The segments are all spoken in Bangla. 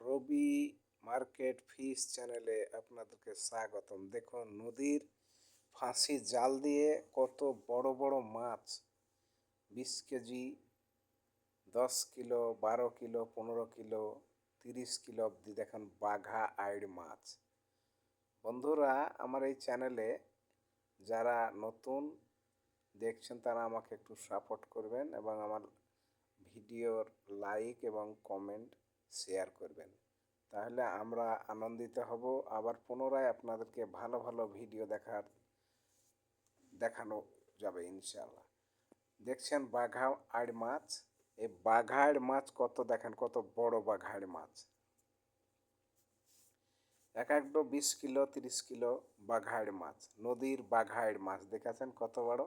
রবি মার্কেট ফিশ চ্যানেলে আপনাদেরকে স্বাগতম। দেখুন, নদীর ফাঁসি জাল দিয়ে কত বড় বড় মাছ, বিশ কেজি, দশ কিলো, বারো কিলো, পনেরো কিলো, তিরিশ কিলো অবধি দেখেন বাঘা আইড় মাছ। বন্ধুরা, আমার এই চ্যানেলে যারা নতুন দেখছেন, তারা আমাকে একটু সাপোর্ট করবেন এবং আমার ভিডিওর লাইক এবং কমেন্ট শেয়ার করবেন। তাহলে আমরা আনন্দিত হব। আবার পুনরায় আপনাদেরকে ভালো ভালো ভিডিও দেখার, দেখানো যাবে ইনশাল্লাহ দেখছেন বাঘা আড় মাছ? এই বাঘাড় মাছ কত দেখেন, কত বড় বাঘাড় মাছ। এক একটা বিশ কিলো, তিরিশ কিলো বাঘাড় মাছ, নদীর বাঘাড় মাছ। দেখেছেন কত বড়?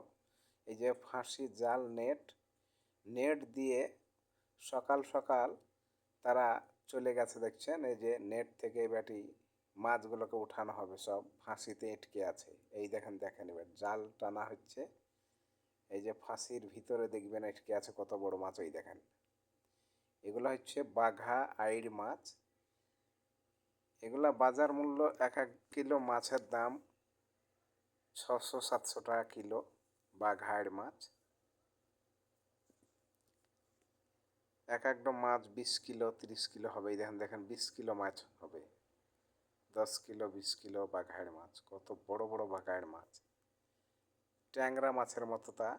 এই যে ফাঁসি জাল নেট নেট দিয়ে সকাল সকাল তারা চলে গেছে দেখছেন, এই যে নেট থেকে ব্যাটি মাছগুলোকে উঠানো হবে, সব ফাঁসিতে এটকে আছে। এই দেখেন দেখেন এবার জাল টানা হচ্ছে। এই যে ফাঁসির ভিতরে দেখবেন এটকে আছে কত বড় মাছ ওই দেখেন। এগুলো হচ্ছে বাঘা আইড় মাছ। এগুলা বাজার মূল্য এক এক কিলো মাছের দাম ছশো সাতশো টাকা কিলো বাঘাইড় মাছ। এক একটা মাছ বিশ কিলো, তিরিশ কিলো হবে। এই দেখেন দেখেন, বিশ কিলো মাছ হবে। দশ কিলো, বিশ কিলো বাঘাইড় মাছ। কত বড় বড় বাঘাইড় মাছ। ট্যাংরা মাছের মতো তা।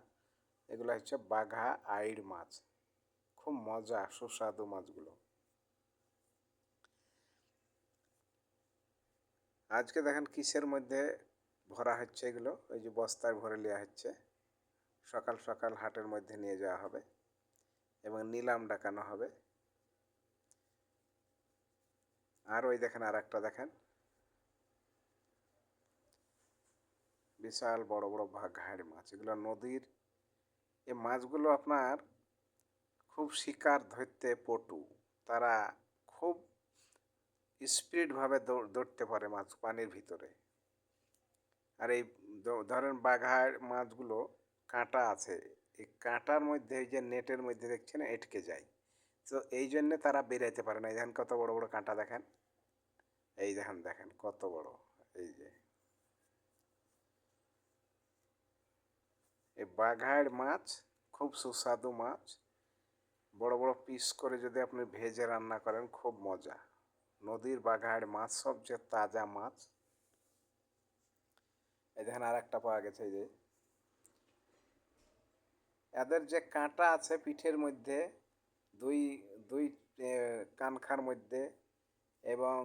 এগুলো হচ্ছে বাঘা আইড় মাছ। খুব মজা, সুস্বাদু মাছগুলো। আজকে দেখেন কিসের মধ্যে ভরা হচ্ছে এগুলো? ওই যে বস্তায় ভরে নেওয়া হচ্ছে। সকাল সকাল হাটের মধ্যে নিয়ে যাওয়া হবে। এবং নিলাম ডাকানো হবে। আর ওই দেখেন আর একটা দেখেন। বিশাল বড় বড় ঘাড়ি মাছ। এগুলো নদীর এই মাছগুলো আপনার খুব শিকার ধরতে পটু। তারা খুব স্পিডভাবে দৌড়তে পারে মাছ পানির ভিতরে। আর এই ধরেন বাঘার মাছগুলো কাঁটা আছে। এই কাঁটার মধ্যে, এই যে নেটের মধ্যে দেখছেন এটকে যায়। তো এই জন্যে তারা বেরাইতে পারে না। এই দেখেন কত বড় বড় কাঁটা দেখেন। এই দেখেন দেখেন কত বড়। এই যে এই বাঘার মাছ, খুব সুস্বাদু মাছ। বড় বড় পিস করে যদি আপনি ভেজে রান্না করেন, খুব মজা। নদীর বাঘার মাছ, সবচেয়ে তাজা মাছ। এই দেখেন আর একটা পাওয়া গেছে, এই যে এদের যে কাঁটা আছে পিঠের মধ্যে, দুই দুই কানখার মধ্যে এবং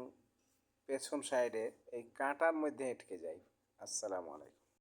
পেছন সাইডে, এই কাঁটার মধ্যে এটকে যায়। আসসালামু আলাইকুম।